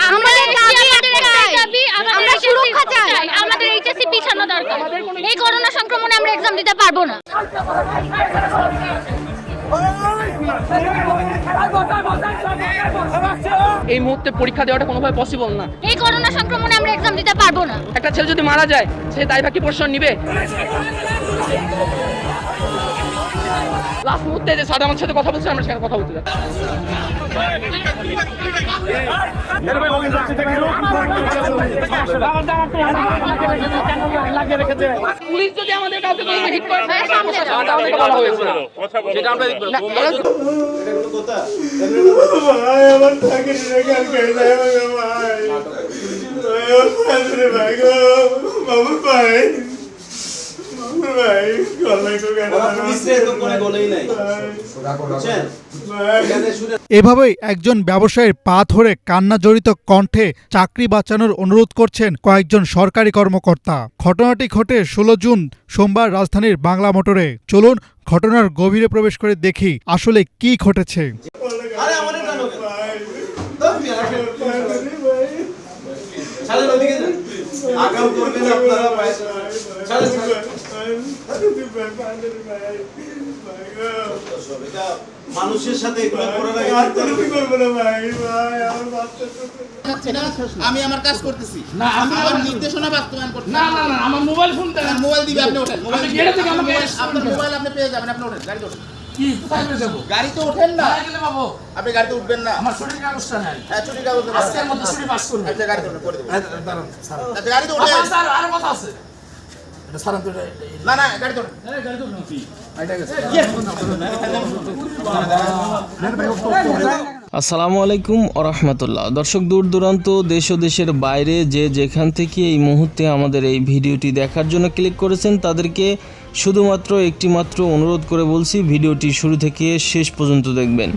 আমাদের দাবি একটাই। দাবি আমরা সুরক্ষা চাই। আমাদের এইচএসসি পিছানো দরকার। এই করোনা সংক্রমণে আমরা এক্সাম দিতে পারব না। এই মুহূর্তে পরীক্ষা দেওয়াটা কোনোভাবে পসিবল না। এই করোনা সংক্রমণে আমরা এক্সাম দিতে পারব না। একটা ছেলে যদি মারা যায় সে দায়ভার কি প্রশ্ন নিবে? লাস্ট মুহূর্তে যে সাদা আমার সাথে কথা বলছে আমরা সেখানে কথা বলতে যাচ্ছি। পুলিশ যদি আমাদের কাউকে কোনো হিট করে আমাদেরকে বলা হয়েছে। সেটা আমরা আমার চাকরি রেখে গেছে আমাকে ভাই ভাই আমার চাকরি ভাই গো বাবু ভাই। এভাবেই একজন ব্যবসায়ীর পা ধরে কান্না জড়িত কণ্ঠে চাকরি বাঁচানোর অনুরোধ করছেন কয়েকজন সরকারি কর্মকর্তা। ঘটনাটি ঘটে ষোলো জুন সোমবার রাজধানীর বাংলা মোটরে। চলুন ঘটনার গভীরে প্রবেশ করে দেখি আসলে কি ঘটেছে। আপনারা পায়ে- ছাড়েন, ছাড়েন। সব এটা মানুষের সাথে এগুলো করার আগে আমি আমার কাজ করতেছি। আমি আমার নির্দেশনা বাস্তবায়ন করতেছি। না না না আমার মোবাইল ফোন মোবাইল দিবে আপনি ওঠেন। মোবাইল আপনি গেটে থেকে আমাকে মোবাইল- আপনার মোবাইল আপনি পেয়ে যাবেন আপনি ওঠেন গাড়িতে ওঠেন। কি কোথায় পেয়ে যাব? গাড়িতে ওঠেন না। আপনি গাড়িতে উঠবেন না। আমার ছুটির কাগজটা নাই হ্যাঁ ছুটি কাগজ আজকের মধ্যে ছুটি পাস করবে আচ্ছা গাড়িতে ওঠেন করে দেবো। আচ্ছা গাড়িতে কথা আছে। তো না না আসসালামু আলাইকুম আরহামতুল্লাহ দর্শক দূর দূরান্ত দেশ ও দেশের বাইরে যে যেখান থেকে এই মুহূর্তে আমাদের এই ভিডিওটি দেখার জন্য ক্লিক করেছেন তাদেরকে শুধুমাত্র একটি মাত্র অনুরোধ করে বলছি ভিডিওটি শুরু থেকে শেষ পর্যন্ত দেখবেন।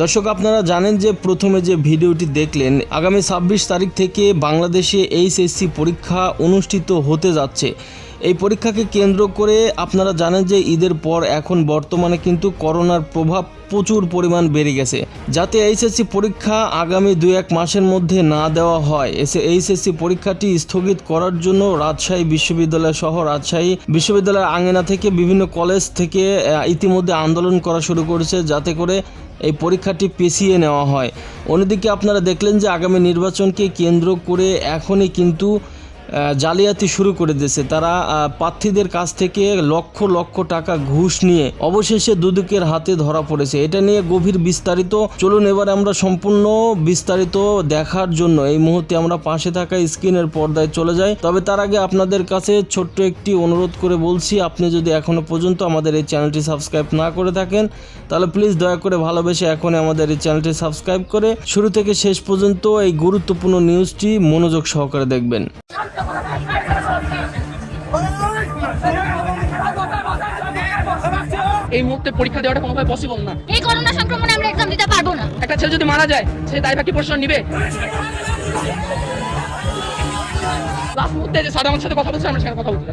দর্শক আপনারা জানেন যে প্রথমে যে ভিডিওটি দেখলেন আগামী ছাব্বিশ তারিখ থেকে বাংলাদেশে এইচএসসি পরীক্ষা অনুষ্ঠিত হতে যাচ্ছে। এই পরীক্ষাকে কেন্দ্র করে আপনারা জানেন যে ঈদের পর এখন বর্তমানে কিন্তু করোনার প্রভাব প্রচুর পরিমাণ বেড়ে গেছে। যাতে এইচএসসি পরীক্ষা আগামী দু এক মাসের মধ্যে না দেওয়া হয়, এসে এইচএসসি পরীক্ষাটি স্থগিত করার জন্য রাজশাহী বিশ্ববিদ্যালয় সহ রাজশাহী বিশ্ববিদ্যালয়ের আঙিনা থেকে বিভিন্ন কলেজ থেকে ইতিমধ্যে আন্দোলন করা শুরু করেছে যাতে করে এই পরীক্ষাটি পেছিয়ে নেওয়া হয়। অন্যদিকে আপনারা দেখলেন যে আগামী নির্বাচনকে কেন্দ্র করে এখনই কিন্তু জালিয়াতি শুরু করে দিয়েছে। তারা প্রার্থীদের কাছ থেকে লক্ষ লক্ষ টাকা ঘুষ নিয়ে অবশেষে দুদকের হাতে ধরা পড়েছে। এটা নিয়ে গভীর বিস্তারিত। চলুন এবার আমরা সম্পূর্ণ বিস্তারিত দেখার জন্য। এই মুহূর্তে আমরা পাশে থাকা স্ক্রিনের পর্দায় চলে যাই। তবে তার আগে আপনাদের কাছে ছোট্ট একটি অনুরোধ করে বলছি, আপনি যদি এখনও পর্যন্ত আমাদের এই চ্যানেলটি সাবস্ক্রাইব না করে থাকেন, তাহলে প্লিজ দয়া করে ভালোবেসে এখনই আমাদের এই চ্যানেলটি সাবস্ক্রাইব করে শুরু থেকে শেষ পর্যন্ত এই গুরুত্বপূর্ণ নিউজটি মনোযোগ সহকারে দেখবেন। এই মুহূর্তে পরীক্ষা দেওয়াটা কোনোভাবে পসিবল না। এই করোনা সংক্রমণে আমরা এক্সাম দিতে পারব না। একটা ছেলে যদি মারা যায় সে দায়ভার কি প্রশ্ন নিবে। লাস্ট মুহূর্তে যে সাদা আমার সাথে কথা বলছে আমরা সেখানে কথা যদি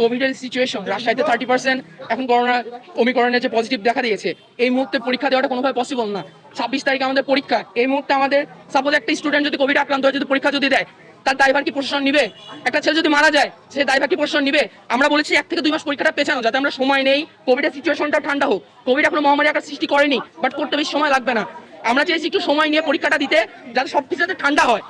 কোভিডের সিচুয়েশন রাজশাহীতে থার্টি পার্সেন্ট এখন করোনা ওমিকরণের যে পজিটিভ দেখা দিয়েছে, এই মুহূর্তে পরীক্ষা দেওয়াটা কোনোভাবে পসিবল না। ছাব্বিশ তারিখে আমাদের পরীক্ষা, এই মুহূর্তে আমাদের সাপোজ একটা স্টুডেন্ট যদি কোভিড আক্রান্ত হয়, যদি পরীক্ষা যদি দেয় তার দায়ভার কি প্রশাসন নিবে একটা ছেলে যদি মারা যায় সে দায়ভার কি প্রশাসন নিবে আমরা বলেছি এক থেকে দুই মাস পরীক্ষাটা পেছানো যাতে আমরা সময় নেই কোভিডের সিচুয়েশনটা ঠান্ডা হোক কোভিড এখনও মহামারী আকার সৃষ্টি করেনি বাট করতে বেশি সময় লাগবে না আমরা চেয়েছি একটু সময় নিয়ে পরীক্ষাটা দিতে যাতে সবকিছু যাতে ঠান্ডা হয়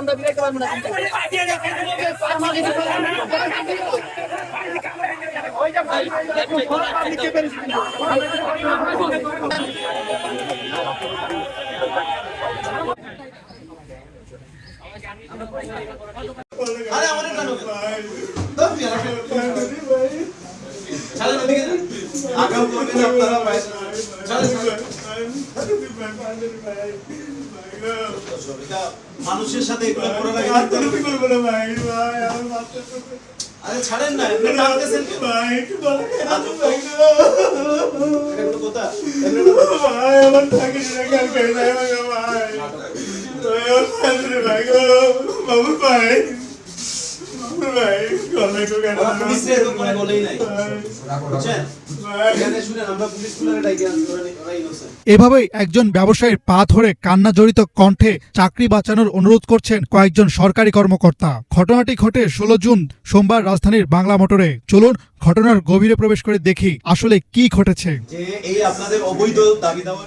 আমরা বিরাট পারব না আরে আমাদের কেন দাও তুই আর ওদিকে আগাম করবেন আপনারা পায়ে মানুষের সাথে এগুলো করার আগে চিন্তা করবেন। আরে ছাড়েন না এমনি টানতেছেন কেন এটা কোনো কথা এমনি না- ওরা পুলিশে এরকম করে বলেই নাই বুঝছেন এখানে শুনেন আমরা পুলিশ পুলিশে ডাইকে আনছি ওরা ওরা innocent। এভাবেই একজন ব্যবসায়ীর পা ধরে কান্না জড়িত কণ্ঠে চাকরি বাঁচানোর অনুরোধ করছেন কয়েকজন সরকারি কর্মকর্তা। ঘটনাটি ঘটে ষোলো জুন সোমবার রাজধানীর বাংলা মোটরে। চলুন ঘটনার গভীরে প্রবেশ করে দেখি আসলে কি ঘটেছে।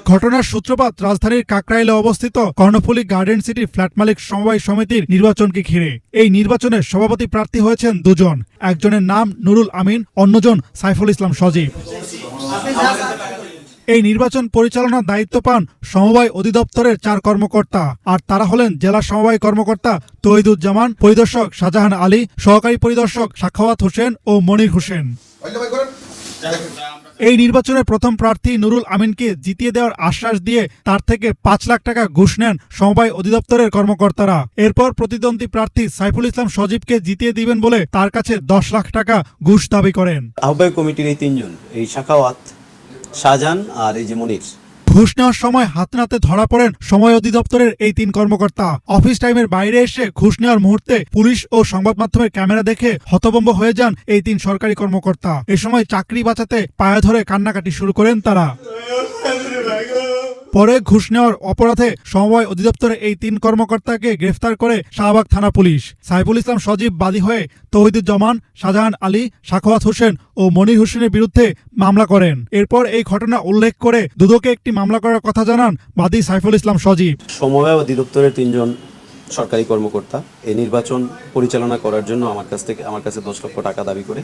ঘটনার সূত্রপাত রাজধানীর কাকরাইলে অবস্থিত কর্ণফুলী গার্ডেন সিটি ফ্ল্যাট মালিক সমবায় সমিতির নির্বাচনকে ঘিরে। এই নির্বাচনে সভাপতি প্রার্থী হয়েছেন দুজন। একজনের নাম নুরুল আমিন, অন্যজন সাইফুল ইসলাম সজীব। এই নির্বাচন পরিচালনার দায়িত্ব পান সমবায় অধিদপ্তরের চার কর্মকর্তা। আর তারা হলেন জেলা সমবায় কর্মকর্তা তহিদুজ্জামান, পরিদর্শক শাহজাহান আলী, সহকারী পরিদর্শক সাখাওয়াত হোসেন ও মনির হোসেন। এই নির্বাচনে প্রথম প্রার্থী নুরুল আমিনকে জিতিয়ে দেওয়ার আশ্বাস দিয়ে তার থেকে পাঁচ লাখ টাকা ঘুষ নেন সমবায় অধিদপ্তরের কর্মকর্তারা। এরপর প্রতিদ্বন্দ্বী প্রার্থী সাইফুল ইসলাম সজীবকে জিতিয়ে দিবেন বলে তার কাছে দশ লাখ টাকা ঘুষ দাবি করেন। আহ্বায়ক কমিটির এই তিনজন, এই শাখাওয়াত, শাহজাহান আর এই যে মনির। ঘুষ নেওয়ার সময় হাতনাতে ধরা পড়েন সময় অধিদপ্তরের এই তিন কর্মকর্তা। অফিস টাইমের বাইরে এসে ঘুষ নেওয়ার মুহূর্তে পুলিশ ও সংবাদ মাধ্যমের ক্যামেরা দেখে হতবম্ব হয়ে যান এই তিন সরকারি কর্মকর্তা। এ সময় চাকরি বাঁচাতে পায়ে ধরে কান্নাকাটি শুরু করেন তারা। পরে ঘুষ নেওয়ার অপরাধে সমবায় অধিদপ্তরের এই তিন কর্মকর্তাকে গ্রেফতার করে শাহবাগ থানা পুলিশ। সাইফুল ইসলাম সজীব বাদী হয়ে তৌহিদুজ্জামান, শাহজাহান আলী সাখাওয়াত হোসেন ও মনির হোসেনের বিরুদ্ধে মামলা করেন। এরপর এই ঘটনা উল্লেখ করে দুদকে একটি মামলা করার কথা জানান বাদী সাইফুল ইসলাম সজীব। সমবায় অধিদপ্তরের তিনজন সরকারি কর্মকর্তা এই নির্বাচন পরিচালনা করার জন্য আমার কাছ থেকে আমার কাছে দশ লক্ষ টাকা দাবি করে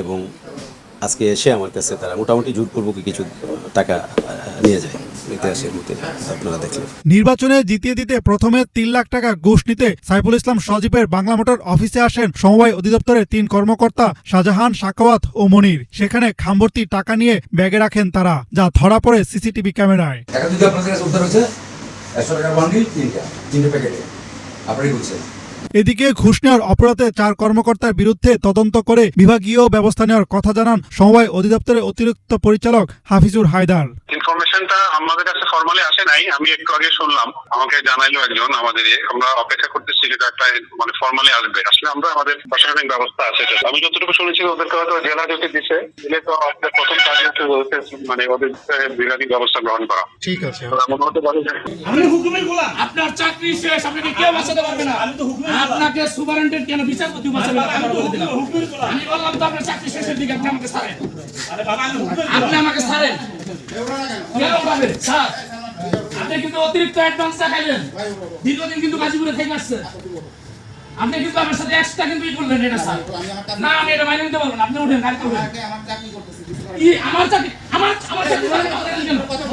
এবং আজকে এসে আমার কাছে তারা মোটামুটি জোরপূর্বক কিছু টাকা নিয়ে যায়। নির্বাচনে জিতিয়ে দিতে প্রথমে তিন লাখ টাকা ঘুষ নিতে সাইফুল ইসলাম সজীবের বাংলা মোটর অফিসে আসেন সমবায় অধিদপ্তরের তিন কর্মকর্তা শাহজাহান সাকাওয়াত ও মনির। সেখানে খামবর্তি টাকা নিয়ে ব্যাগে রাখেন তারা যা ধরা পড়ে সিসিটিভি ক্যামেরায়। টাকা যদি আপনার কাছে উদ্ধার হচ্ছে একশো টাকার বান্ডিল তিনটা তিনটে প্যাকেটে আপনারই বলছেন এদিকে ঘুষ নেওয়ার অপরাধে চার কর্মকর্তার বিরুদ্ধে তদন্ত করে বিভাগীয় ব্যবস্থা নেওয়ার কথা জানান সমবায় অধিদপ্তরের অতিরিক্ত পরিচালক হাফিজুর হায়দার। ইনফরমেশনটা আমাদের কাছে ফর্মালি আসে নাই আমি একটু আগে শুনলাম। আমাকে জানাইলো একজন আমাদের ইয়ে। আমরা অপেক্ষা করতেছি এটা একটা মানে ফর্মালি আসবে। আসলে আমরা আমাদের প্রশাসনিক ব্যবস্থা আছে আমি যতটুকু শুনেছি ওদেরকে হয়তো জেলা যদি দিছে দিলে তো আমাদের প্রথম কাজ হচ্ছে মানে ওদের বিভাগীয় ব্যবস্থা গ্রহণ করা। ঠিক আছে। এমন হতে পারে আপনি হুকুমের গোলাম। আপনার চাকরি শেষ আপনাকে কেউ বাঁচাতে পারবে না? আমি তো আপনাকে সুপারেন্টেন্ট কেন বিচারপতি বাঁচাবে আমি বলে দিলাম। আমি বললাম তো আপনার চাকরি শেষের দিকে আপনি আমাকে ছাড়েন। আপনি আমাকে ছাড়েন। স্যার আপনি কিন্তু অতিরিক্ত অ্যাডভান্স দেখাইলেন দীর্ঘদিন কিন্তু গাজীপুরে থেকে আসছেন আপনি কিন্তু আমার সাথে এক্সট্রা কিন্তু ই করলেন এটা স্যার না আমি এটা মাইনে নিতে পারব না আপনি উঠেন গাড়ি করবেন কি আমার চাকরি আমার আমার চাকরি মানে কথা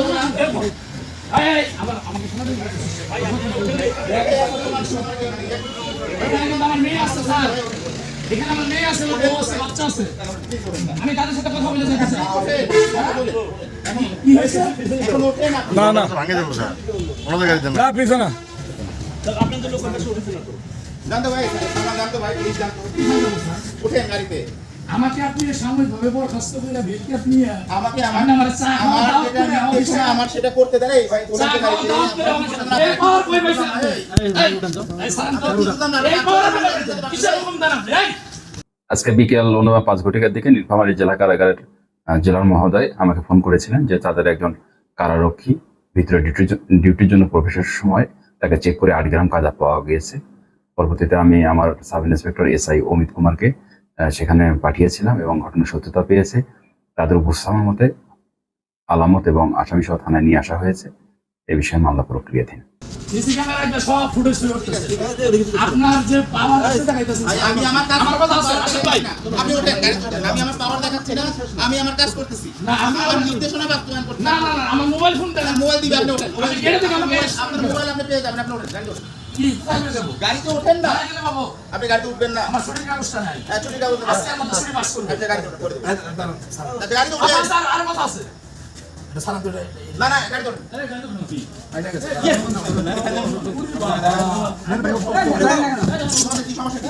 আমার মেয়ে আছে স্যার এখানে আমার মেয়ে আছে আমার বউ আছে বাচ্চা আছে। আমি তাদের সাথে কথা বলে কি হয়েছে? জানতো ভাই জানতো ভাই প্লিজ জানতো। উঠেন গাড়িতে। আমাকে আপনি সাময়িকভাবে বরখাস্ত করে ভিড়কে আপনি আমাকে আপনি আমার চা আমার যেটা আমার নির্দেশনা, আমার সেটা করতে ভাই চা খাওয়া গাড়িতে দাওয়াত করে আমার সাথে- এরপর কই পয়সা? এই, এই, সালাম দাও। এরপর কিসের হুকুম দাঁড়ান? এই, আজকে বিকেল অনুমা পাঁচ ঘটিকার দিকে নীলফামারী জেলা কারাগারের জেলার মহোদয় আমাকে ফোন করেছিলেন যে তাদের একজন কারারক্ষী ভিতরে ডিউটির ডিউটির জন্য প্রবেশের সময় তাকে চেক করে আট গ্রাম কাদা পাওয়া গিয়েছে পরবর্তীতে আমি আমার সাব ইন্সপেক্টর এসআই অমিত কুমারকে সেখানে পাঠিয়েছিলাম এবং ঘটনার সত্যতা পেয়েছে। তাদের উপস্থাপন মতে আলামত এবং আসামি সহ থানায় নিয়ে আসা হয়েছে। এ বিষয়ে মামলা প্রক্রিয়াধীন। আপনার যে পাওয়ার আমি আমার কাজ আপনি। আমি পাওয়ার দেখাচ্ছি না। আমি আমার কাজ করতেছি। না, আমি- আমার নির্দেশনা বাস্তবায়ন করতেছি। না না না আমার মোবাইল ফোন দেন মোবাইল দিবে আপনি ওঠেন আপনার মোবাইল আপনি পেয়ে যাবেন আপনি ওঠেন। কি গাড়িতে ওঠেন না আপনি গাড়িতে উঠবেন না আমার ছুটির কাগজটা নাই হ্যাঁ ছুটি কাগজ আজকে আমার ছুটি পাস করবে আচ্ছা গাড়িতে করে দেবেন। আচ্ছা গাড়িতে উঠেন আচ্ছা স্যার আর কথা আছে না না ওঠেন সমস্যা কি সমস্যা কি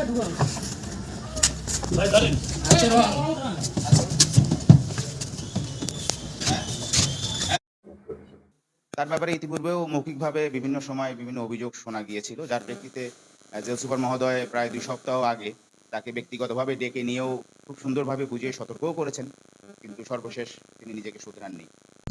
তার ব্যাপারে ইতিপূর্বেও মৌখিকভাবে বিভিন্ন সময় বিভিন্ন অভিযোগ শোনা গিয়েছিল। যার প্রেক্ষিতে জেল সুপার মহোদয় প্রায় দুই সপ্তাহ আগে তাকে ব্যক্তিগতভাবে ডেকে নিয়েও খুব সুন্দরভাবে বুঝিয়ে সতর্কও করেছেন। কিন্তু সর্বশেষ তিনি নিজেকে শুধরাননি।